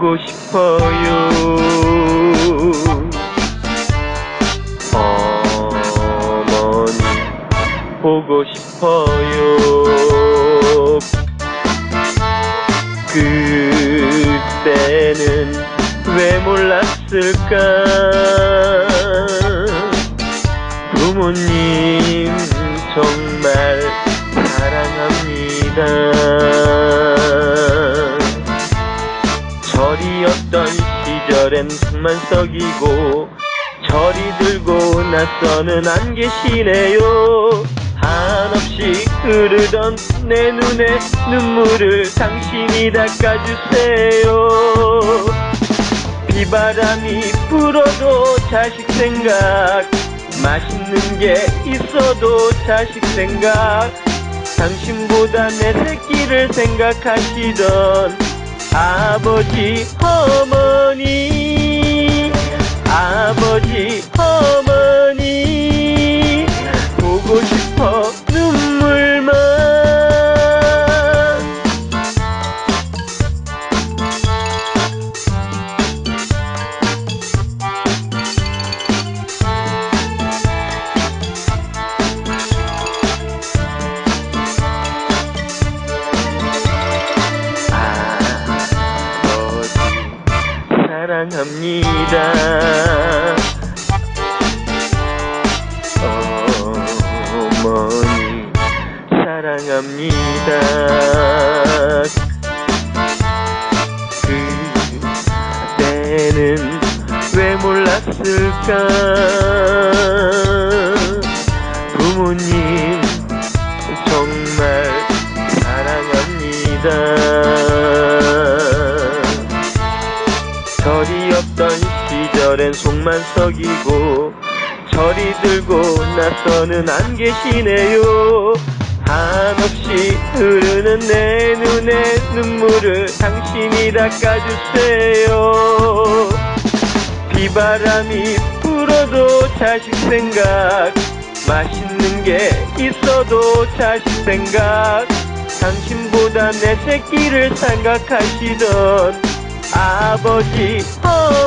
보고 싶어요. 어머니 보고 싶어요. 그때는 왜 몰랐을까? 부모님 정말 사랑합니다 절이었던 시절엔 숨만 썩이고 절이 들고 나서는 안 계시네요. 한없이 흐르던 내 눈에 눈물을 당신이 닦아주세요. 비바람이 불어도 자식 생각 맛있는 게 있어도 자식 생각. 당신보다 내 새끼를 생각하시던 아버지 어머니 사랑합니다. 어머니 사랑합니다. 그때는 왜 몰랐을까 속만 썩이고 절이 들고 나서는 안 계시네요. 한없이 흐르는 내 눈에 눈물을 당신이 닦아주세요. 비바람이 불어도 자식 생각 맛있는 게 있어도 자식 생각. 당신보다 내 새끼를 생각하시던 아버지 어